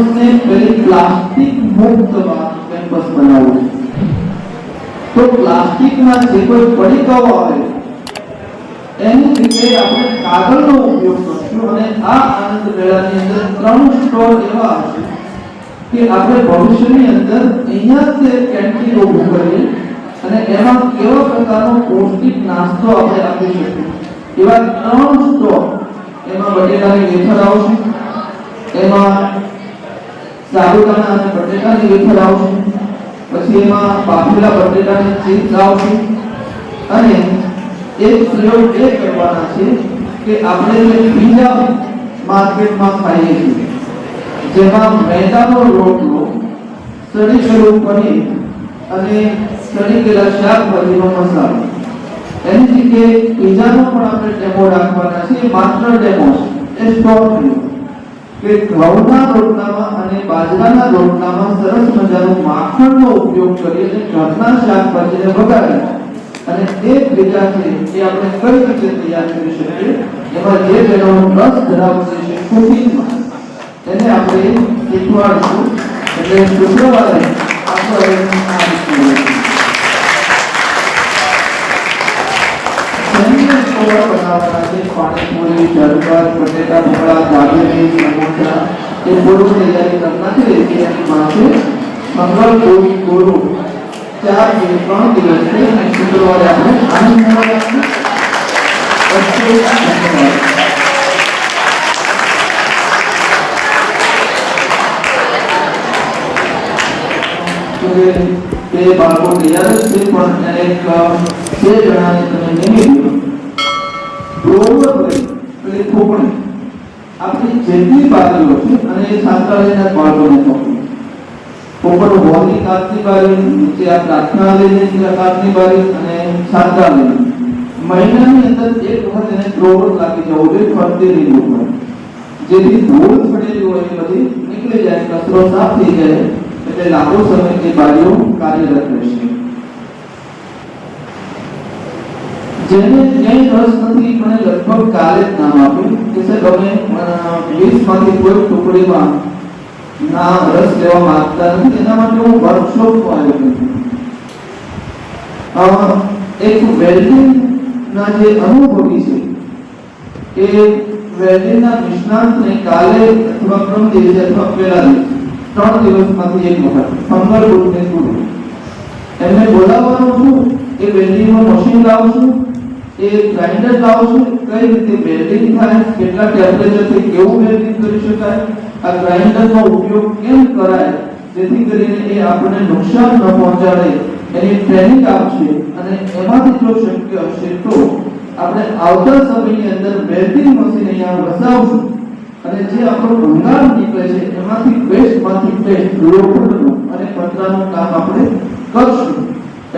કેમ્પસને પેલી પ્લાસ્ટિક મુક્ત કેમ્પસ બનાવવું તો પ્લાસ્ટિકના જે કોઈ પડીકાઓ આવે, એની જગ્યાએ આપણે કાગળનો ઉપયોગ કરશું અને આ આનંદ મેળાની અંદર ત્રણ સ્ટોર એવા હશે કે આપણે ભવિષ્યની અંદર અહીંયા જ કેન્ટીન ઊભું કરીએ અને એમાં કેવા પ્રકારનો પૌષ્ટિક નાસ્તો આપણે આપી શકીએ. એવા ત્રણ સ્ટોર એમાં બટેટાની વેફર આવશે, એમાં સાબુદાણા અને બટેટાની વેફર આવશે પછી એમાં બાફેલા બટેટાની ચિપ્સ આવશે અને એક પ્રયોગ એ કરવાના છે કે આપણે જે બીજા માર્કેટમાં ખાઈએ છીએ. જેમાં મેદાનો રોટલો, સડી ગયેલું પનીર અને સડી ગયેલા શાકભાજીનો મસાલો. એની જગ્યાએ બીજાનો પણ આપણે ડેમો રાખવાના છે માત્ર ડેમો છે એ સ્ટોપ કે ઘઉંના રોટલામાં અને બાજરાના રોટલામાં સરસ મજાનો માખણનો ઉપયોગ કરી અને ઘરના શાકભાજીને વઘારી અને તે ભેગા છે એ આપણે કઈ રીતે તૈયાર કરી શકીએ? એમાં જે જેનો રસ ધરાવશે છે કુકિંગમાં. એને આપણે શીખવાડશું. એટલે શુક્રવારે આપણે આ બનાવવાના છે પાણીપુરી શરબત બટેટા પકોડા દાબેલી સમોસા એ પૂર્વ તૈયારી કરનાર છે એ એની પાસે મંગળ ગુરુ ગુરુ ચાર દિવસ ત્રણ દિવસ છે અને શુક્રવારે આપણે આનંદ મેળવવાનું વચ્ચે ધન્યવાદ કે તે બાળકો તૈયાર જ છે પણ એને એક બે જણાને તમે નિમી દો બરોબર એટલે ખોપણી આપણી જેટલી બાજુઓ છે અને એ છાત્રાલયના બાળકોને સોંપી. ઉપર હોલની કાચની બારી, નીચે આ પ્રાર્થનાલયની કાચની બારી અને છાત્રાલય મહિનાની અંદર એક વખત એને પ્રોવર લાગી જવું જોઈએ, ફરતી રીત ઉપર જેથી ધૂળ પડેલી હોય એ બધી નીકળી જાય, કચરો સાફ થઈ જાય, એટલે લાંબો સમય એ બારીઓ કાર્યરત રહેશે. જેને ક્યાંય રસ નથી મને લગભગ કાલે જ નામ આપ્યું કે સાહેબ, અમે લિસ્ટમાંથી કોઈ ટુકડીમાં ના રસ લેવા માંગતા નથી એના માટે હું વર્કશોપનું આયોજન કર્યું. એક વેલ્ડિંગના જે અનુભવી છે એ વેલ્ડિંગના નિષ્ણાંતને કાલે અથવા ત્રણ દિવસે અથવા પહેલા દિવસે, ત્રણ દિવસમાંથી એક વખત ફંગલ પૂરું એમને બોલાવવાનું છું, એ વેલ્ડિંગનું મશીન લાવશું એ ગ્રાઇન્ડર લાવશું કઈ રીતે વેલ્ડિંગ થાય, કેટલા ટેમ્પરેચરથી કેવું વેલ્ડિંગ કરી શકાય, આ ગ્રાઇન્ડરનો ઉપયોગ કેમ કરાય, જેથી કરીને એ આપણને નુકસાન ન પહોંચાડે, એની ટ્રેનિંગ આપશે, અને એમાંથી જો શક્ય હશે તો આપણે આવતા સમયની અંદર વેલ્ડિંગ મશીન અહીંયા વસાવશું. અને જે આપણો ભંગાર નીકળે છે, એમાંથી વેસ્ટમાંથી બેસ્ટ લોખંડનું અને પતરાનું કામ આપણે કરશું.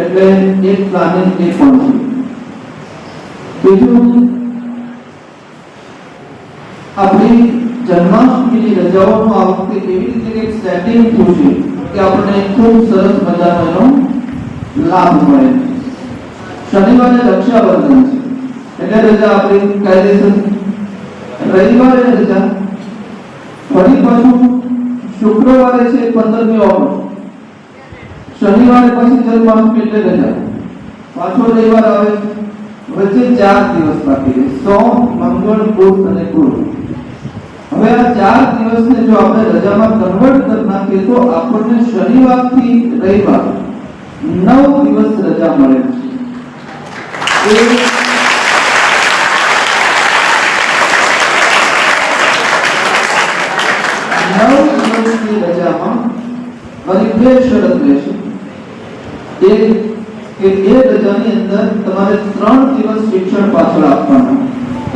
એટલે એક પ્લાનિંગ એ પણ છે. રવિવારે રજા. ફરી પાછું શુક્રવારે છે પંદરમી ઓગસ્ટ. શનિવારે પછી જન્માષ્ટમી એટલે રજા. પાછો રવિવાર આવે. વચ્ચે ચાર દિવસ બાકી છે સોમ મંગળ બુધ અને ગુરુ હવે આ ચાર દિવસને જો આપણે રજામાં કન્વર્ટ કરી નાખીએ તો આપણને શનિવારથી રવિવાર નવ દિવસ રજા મળે છે એ નવ દિવસની રજામાં મારી બે શરત રહેશે એક કે એ રજાની અંદર તમારે ત્રણ દિવસ શિક્ષણ પાછળ આપવાના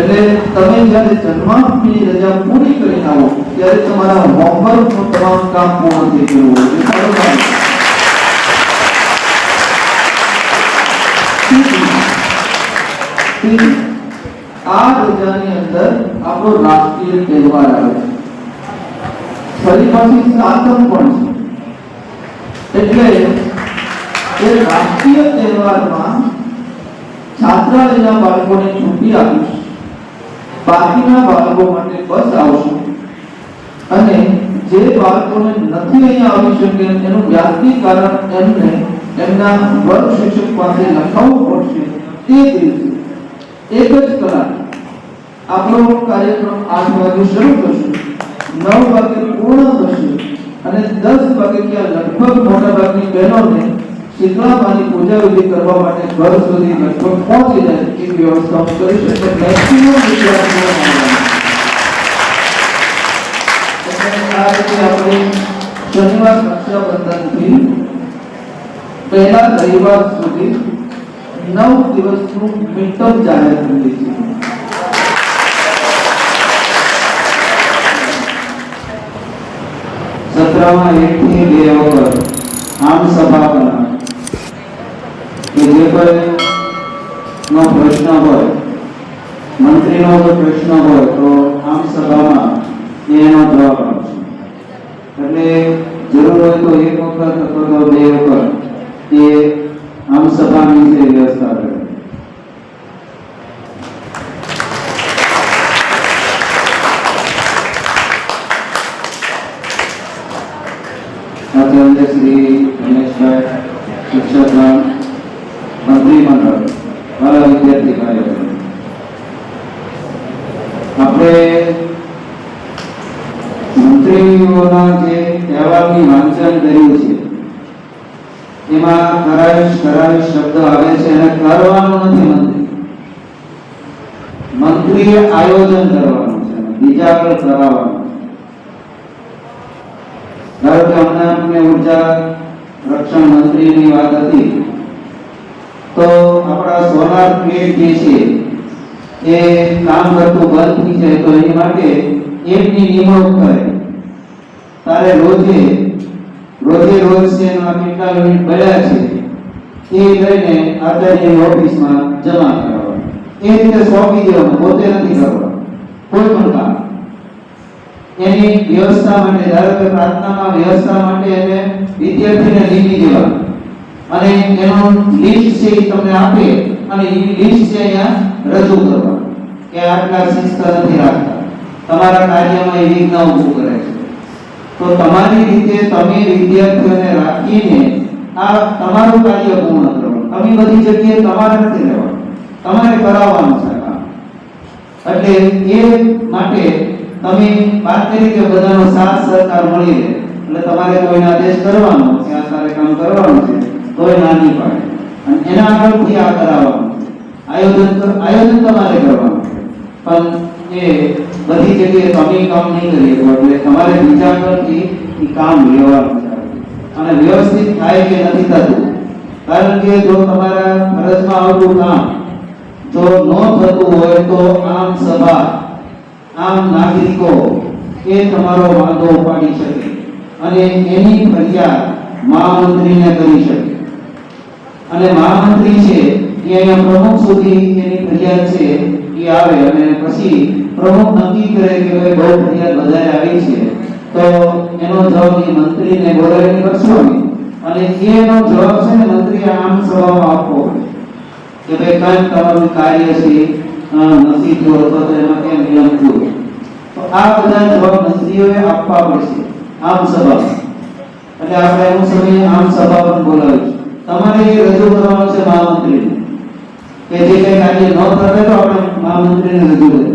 એટલે તમે જ્યારે જન્માષ્ટમીની રજા પૂરી કરીને આવો ત્યારે તમારા હોમવર્કનું તમામ કામ પૂર્ણ થઈ ગયું હોય છે. સારું કામ. ત્રીજું, ત્રીજું, આ રજાની અંદર આપણો રાષ્ટ્રીય તહેવાર આવે છે. ફરી પાછી સાતમ પણ છે. એટલે એ રાષ્ટ્રીય તહેવારમાં છાત્રાલયના બાળકોને છૂટી આપીશ. બાકીના બાળકો માટે બસ આવશે. અને જે બાળકોને નથી અહીંયા આવી શકે એનું વ્યાજબી કારણ એમને એમના વર્ગ શિક્ષક પાસે લખાવવું પડશે તે દિવસે એક જ કલાક. આપણો કાર્યક્રમ આઠ વાગે શરૂ થશે. નવ વાગે પૂર્ણ થશે. અને દસ વાગે ત્યાં લગભગ મોટા ભાગની બહેનોને શીતળામાની પૂજા વિધિ કરવા માટે ઘર સુધી લગભગ પહોંચી જાય એ વ્યવસ્થા હું કરી શકે મેક્સિમમ વિદ્યાર્થીઓ આવવાના. એટલે આ રીતે આપણે શનિવાર રક્ષાબંધનથી પહેલા રવિવાર સુધી નવ દિવસનું મિટઅપ જાહેર કરીએ છીએ સત્રમાં એક થી બે વખત આમ સભા કરાવે કે જે પ્રશ્ન હોય, મંત્રીનો કોઈ પ્રશ્ન હોય, તો આમ એનો જવાબ આપશે. એટલે જરૂર હોય તો એક વખત અથવા તો બે વખત એ આમ સભાની જે વ્યવસ્થા કરે આચાર્ય શ્રી રમેશભાઈ શિક્ષકગણ મંત્રીમંડળ મારા વિદ્યાર્થી કાર્યક્રમ આપણે મંત્રીઓના જે તહેવારની વાંચન કર્યું છે, એમાં કરાવીશ કરાવીશ શબ્દ આવે છે અને કરવાનું નથી મંત્રી. મંત્રીએ આયોજન કરવાનું છે બીજા આગળ કરાવવાનું ધારો કે આપણે ઊર્જા રક્ષણ મંત્રીની વાત હતી, તો આપણા સોલાર પ્લેટ જે છે, એ કામ કરતું બંધ થઈ જાય તો એની માટે એકની નિમણૂક કરે. તારે રોજે રોજે રોજ છે કેટલા યુનિટ મળ્યા છે, એ લઈને આચાર્યની ઓફિસમાં જમા કરાવવા એ રીતે સોંપી દેવાનું, પોતે નથી કરવા કોઈ પણ કામ. એની વ્યવસ્થા માટે, ધારો કે પ્રાર્થનામાં વ્યવસ્થા માટે એને વિદ્યાર્થીને લીધી દેવા અને એનો લિસ્ટ છે એ તમને આપે, અને એ લિસ્ટ છે અહીંયા રજૂ કરવા કે આટલા શિસ્ત નથી રાખતા. તમારા કાર્યમાં એ વિઘ્ન ઊભું કરે. તો તમારી રીતે તમે વિદ્યાર્થીઓને રાખીને આ તમારું કાર્ય પૂર્ણ કરો. તમે બધી જગ્યાએ તમારે નથી રહેવાનું તમારે કરાવવાનું છે એટલે એ માટે તમે વાત કરી કે બધાનો સાથ સહકાર મળી રહે. એટલે તમારે કોઈને આદેશ કરવાનો કે આ તારે કામ કરવાનું છે કોઈ ના નહીં પાડે. અને એના આગળથી આ કરાવવાનું આયોજન આયોજન તમારે કરવાનું પણ એ બધી જગ્યાએ તમે કામ નહીં કરી શકો એટલે તમારે વિચાર પરથી એ કામ લેવાનું અને વ્યવસ્થિત થાય કે નથી થતું. કારણ કે જો તમારા ફરજમાં આવતું કામ, જો ન થતું હોય તો આમ સભા, આમ નાગરિકો, એ તમારો વાંધો ઉપાડી શકે અને એની ફરિયાદ મહામંત્રીને કરી શકે. અને મહામંત્રી છે, એ અહીંયા પ્રમુખ સુધી એની ફરિયાદ છે એ આવે અને પછી પ્રમુખ નક્કી કરે કે ભાઈ બહુ ફરિયાદ વધારે આવી છે. તો એનો જવાબ એ મંત્રીને બોલાવીને કરશો અને એનો જવાબ છે ને મંત્રી આમ સભામાં આપવો કે ભાઈ કાંઈક તમારું કાર્ય છે નથી જો અથવા તો એમાં કેમ વિલંબ થયો આ બધા જવાબ મંત્રીઓએ આપવા પડશે આમ સભા એટલે આપણે અમુક સમયે આમ સભા પણ બોલાવીશું. તમારે એ રજૂ કરવાનું છે મહામંત્રીને. કે જે કઈ કાર્ય ન થશે તો આપણે મહામંત્રીને રજૂ કરીએ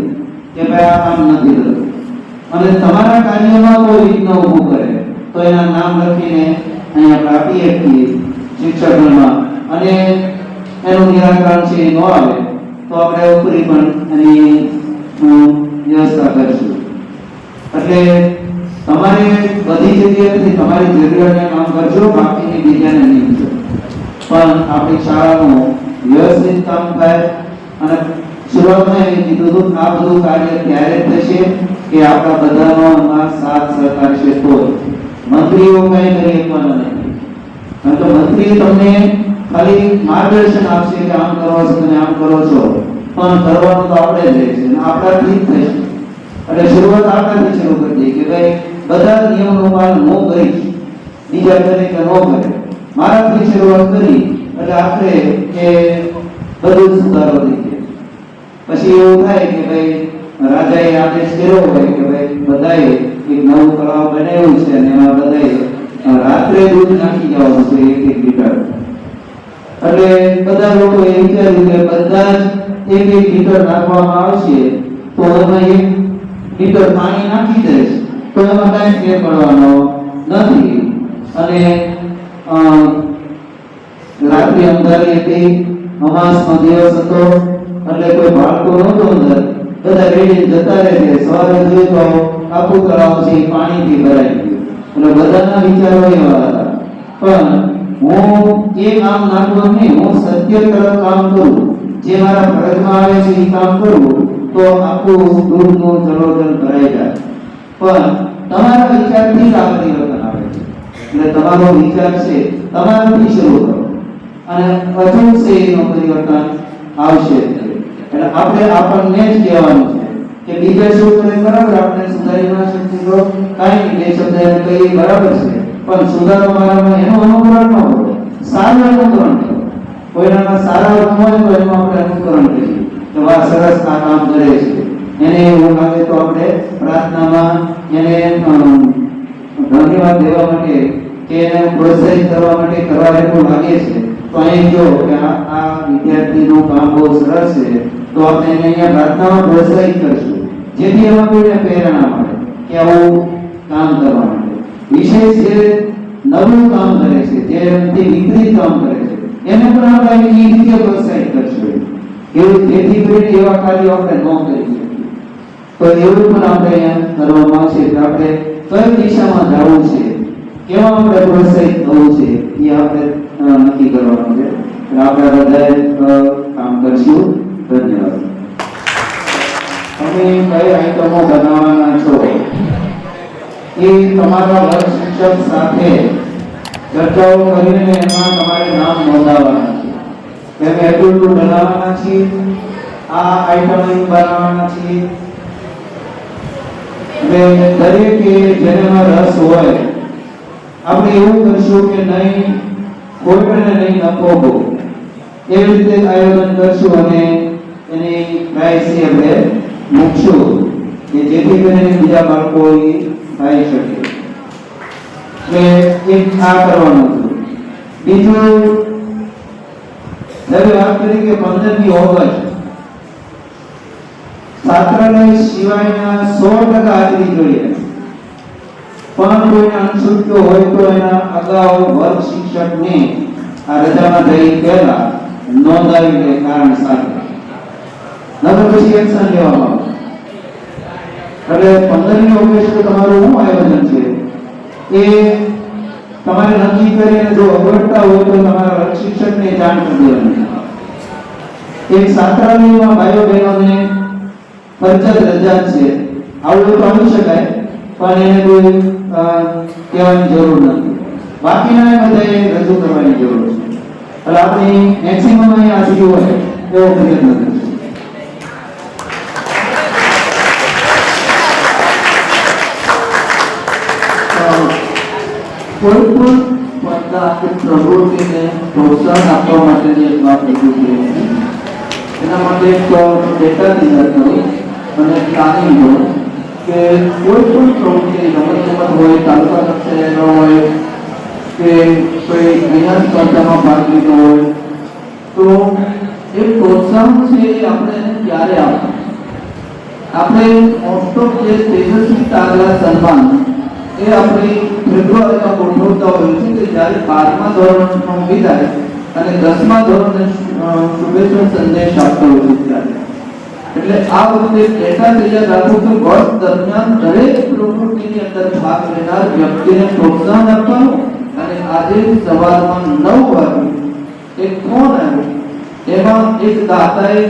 કે ભાઈ આ કામ નથી થતું. અને તમારા કાર્યમાં કોઈ વિઘ્ન ઊભું કરે, તો એના નામ લખીને અહીંયા આપણે આપીએ છીએ અને એનું નિરાકરણ છે એ ન આવે, તો આપણે ઉપરી પણ એની વ્યવસ્થા કરીશું. એટલે તમારે બધી જગ્યાએથી તમારી જરૂરિયાતને કામ કરજો, બાકીની બીજાને નહીં પણ આપણી શાળાનું વ્યવસ્થિત કામ થાય અને શરૂઆતમાં એમ કીધું હતું આ બધું કાર્ય ત્યારે થશે કે આપણા બધાનો અમાર સાથ સહકાર છે તો મંત્રીઓ કઈ કરી શકવાના નથી કારણ કે મંત્રી તમને ખાલી માર્ગદર્શન આપશે કે આમ કરો છો તમે આમ કરો છો. પણ કરવાનું તો આપણે જ રહેશે આપણાથી જ થશે. એટલે શરૂઆત આપણાથી શરૂ કરી દઈએ કે ભાઈ, બધા નિયમોનું પાલન ન કરીશ. બીજા કરે કે ન કરે મારાથી શરૂઆત કરી. એટલે આખરે કે બધું સુધારો થઈ પછી એવું થાય કે ભાઈ રાજાએ આદેશ કર્યો હોય કે ભાઈ બધાએ એક નવું તળાવ બનાવ્યું છે અને એમાં બધાએ રાત્રે દૂધ નાખી જવાનું છે એક એક લીટર. એટલે બધા લોકો એ વિચાર્યું કે બધા જ એક એક લીટર નાખવામાં આવશે તો એમાં એક લીટર પાણી નાખી દઈશ તો એમાં કાંઈ ફેર પડવાનો નથી. અને રાત્રે અંધારી હતી અમાસનો દિવસ હતો, એટલે કોઈ બાળકો નહોતો અંદર. બધા રેડી જતા રહે સવારે જોયું તો આખું તળાવ છે પાણીથી ભરાઈ ગયું. એટલે બધાના વિચારો એવા હતા. પણ હું એ કામ નાખવું નહીં, હું સત્ય તરફ કામ કરું. જે મારા ફરજમાં આવે છે એ કામ કરું, તો આખું દૂધનું જળોજળ ભરાઈ જાય. પણ તમારા વિચારથી જ આ પરિવર્તન આવે છે. એટલે તમારો વિચાર છે, તમારાથી શરૂ કરો. અને વધુ એનું પરિવર્તન આવશે. એટલે આપણે આપણને જ કહેવાનું છે કે બીજા શું કરે બરાબર આપણે સુધારી ના શકીએ તો કાંઈ બે શબ્દ એમ કહીએ બરાબર છે. પણ સુધારો મારામાં એનું અનુકરણ ન હોય. સારું અનુકરણ કરો કોઈનામાં સારા ગુણ હોય તો એનું આપણે અનુકરણ કરીએ. કે વાહ, સરસ આ કામ કરે છે. એને એવું લાગે તો આપણે પ્રાર્થનામાં એને ધન્યવાદ દેવા માટે કે એને પ્રોત્સાહિત કરવા માટે કરવા એવું લાગે છે તો અહીં જો કે આ વિદ્યાર્થીનું કામ બહુ સરસ છે, તો આપણે એને અહીંયા પ્રાર્થનામાં પ્રોત્સાહિત કરશું. જેથી એમાં કોઈને પ્રેરણા મળે કે આવું કામ કરવા માટે. વિશેષ જે નવું કામ કરે છે, જે એનાથી વિપરીત કામ કરે છે, એને પણ આપણે એ રીતે પ્રોત્સાહિત કરશું. એવું જેથી કરીને એવા કાર્યો આપણે ન કરી શકીએ. તો એવું પણ આપણે અહીંયા કરવામાં આવશે કે આપણે કઈ દિશામાં જવું છે, કેવા આપણે પ્રોત્સાહિત થવું છે, એ આપણે નક્કી કરવાનું છે. આપણે બધાએ કામ કરશું. ધન્યવાદ. તમે કઈ આઈટમો બનાવવાના છો? એ તમારા વર્ગ શિક્ષક સાથે ચર્ચાઓ કરીને એમાં તમારે નામ નોંધાવવાના છે. એમ એટલું બનાવવાના છીએ. આ આઈટમ અહીં બનાવવાના છીએ. એટલે દરેકે જેનામાં રસ હોય, આપણે એવું કરશું કે નહીં કોઈ પણ નહીં નફો હો એવી રીતે આયોજન કરશું અને એની પ્રાઇસી આપણે મૂકશું કે જેથી કરીને બીજા બાળકો ખાઈ શકે. એટલે એક આ કરવાનું હતું. બીજું હવે વાત કરી કે પંદરમી ઓગસ્ટ. છાત્રાલય સિવાયના સો ટકા હાજરી જોઈએ. પણ કોઈને અણછૂટક્યો હોય તો એના અગાઉ વર્ગ શિક્ષકને આ રજામાં જઈ પહેલા નોંધાવી લે કારણ સાથે. નકર પછી એક્શન લેવામાં આવે એટલે પંદરમી ઓગસ્ટ તમારું શું આયોજન છે? એ તમારે નક્કી કરીને જો અગવડતા હોય તો તમારા વર્ગ શિક્ષકને જાણ કરી દેવાની. એક સાતરામીમાં ભાઈઓ બહેનોને ફરજત રજા છે. આવું તો આવી શકાય. પણ એને કોઈ કહેવાની જરૂર નથી. બાકીના બધાએ રજૂ કરવાની જરૂર છે. એટલે આપણી મેક્સિમમ અહીં હાજરી હોય, એવો પ્રયત્ન કરીશું કોઈ પણ સ્પર્ધા પ્રવૃત્તિને પ્રોત્સાહન આપવા માટેની એક વાત કરી એના માટે એક તૈયાર કરો અને પ્લાનિંગ કરો કે કોઈ પણ પ્રવૃત્તિ રમત ગમત હોય તાલુકા કક્ષાએનો હોય કે કોઈ અહીંયા સ્પર્ધામાં ભાગ લીધો હોય તો એ પ્રોત્સાહન છે એ આપણે ક્યારે આપવું આપણે મોસ્ટ ઓફ જે તેજસ્વી તારલા સન્માન એ આપણી ફેબ્રુઆરીમાં ગોઠવતા હોય છે કે જ્યારે બારમા ધોરણનો વિદાય અને દસમા ધોરણને શુભેચ્છા સંદેશ આપતો હોય છે ત્યારે એટલે આ વખતે ડેટા તૈયાર રાખો કે વર્ષ દરમિયાન દરેક પ્રવૃત્તિની અંદર ભાગ લેનાર વ્યક્તિને પ્રોત્સાહન આપવાનું અને આજે સવારમાં નવ વાગે એક ફોન આવ્યો. એમાં એક દાતાએ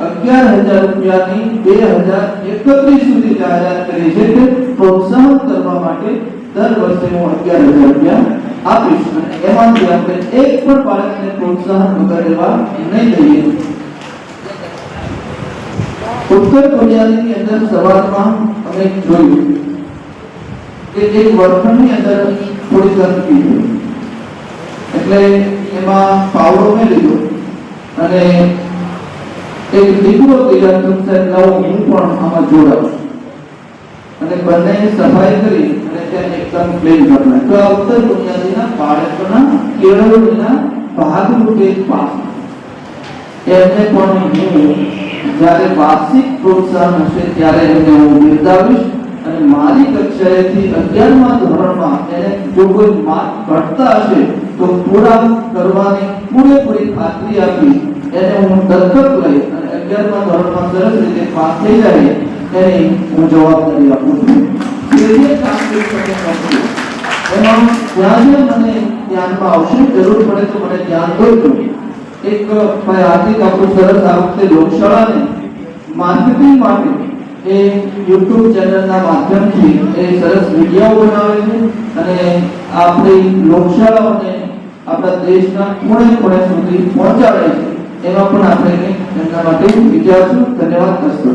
અગિયાર હજાર રૂપિયાની બે હજાર એકત્રીસ સુધી જાહેરાત કરી છે કે પ્રોત્સાહન કરવા માટે દર વર્ષે હું અગિયાર હજાર રૂપિયા આપીશ. અને એમાંથી આપણે એક પણ બાળકને પ્રોત્સાહન વગર લેવા નહીં દઈએ ઉત્તર કોરિયાની અંદર સવારમાં અમે જોયું કે જે વર્ગની અંદર થોડી ગંદકી એટલે એમાં પાવડો મેં લીધો અને એક દીકરો થયો સાહેબ લાવો હું પણ આમાં જોડાઉં અને બંને સફાઈ કરી અને ત્યાં એકદમ ક્લીન કરનાર. તો આ ઉત્તર કોરિયાના બાળકોના કેળવણીના ભાગરૂપે પાસ એમને પણ હું જ્યારે વાર્ષિક પ્રોત્સાહન હશે ત્યારે એને હું બિરદાવીશ અને મારી કક્ષાએથી અગિયારમા ધોરણમાં એને જો કોઈ માર્ક ઘટતા હશે તો પૂરા કરવાની પૂરેપૂરી ખાતરી આપી એને હું દત્તક લઈ અને અગિયારમા ધોરણમાં સરસ રીતે પાસ થઈ જાય એની હું જવાબદારી આપું છું. એમાં જ્યાં જ્યાં મને ધ્યાનમાં આવશે. જરૂર પડે તો મને ધ્યાન દોજો એક હાર્દિક આપણું સરસ આ લોકશાળાને માર્કેટિંગ માટે એ યુટ્યુબ ચેનલના માધ્યમથી એ સરસ વીડિયો બનાવે છે અને આપણી લોકશાળાઓને આપણા દેશના ખૂણે ખૂણે સુધી પહોંચાડે છે. એમાં પણ આપણે એમના માટે વિચારશું ધન્યવાદ કસ્તો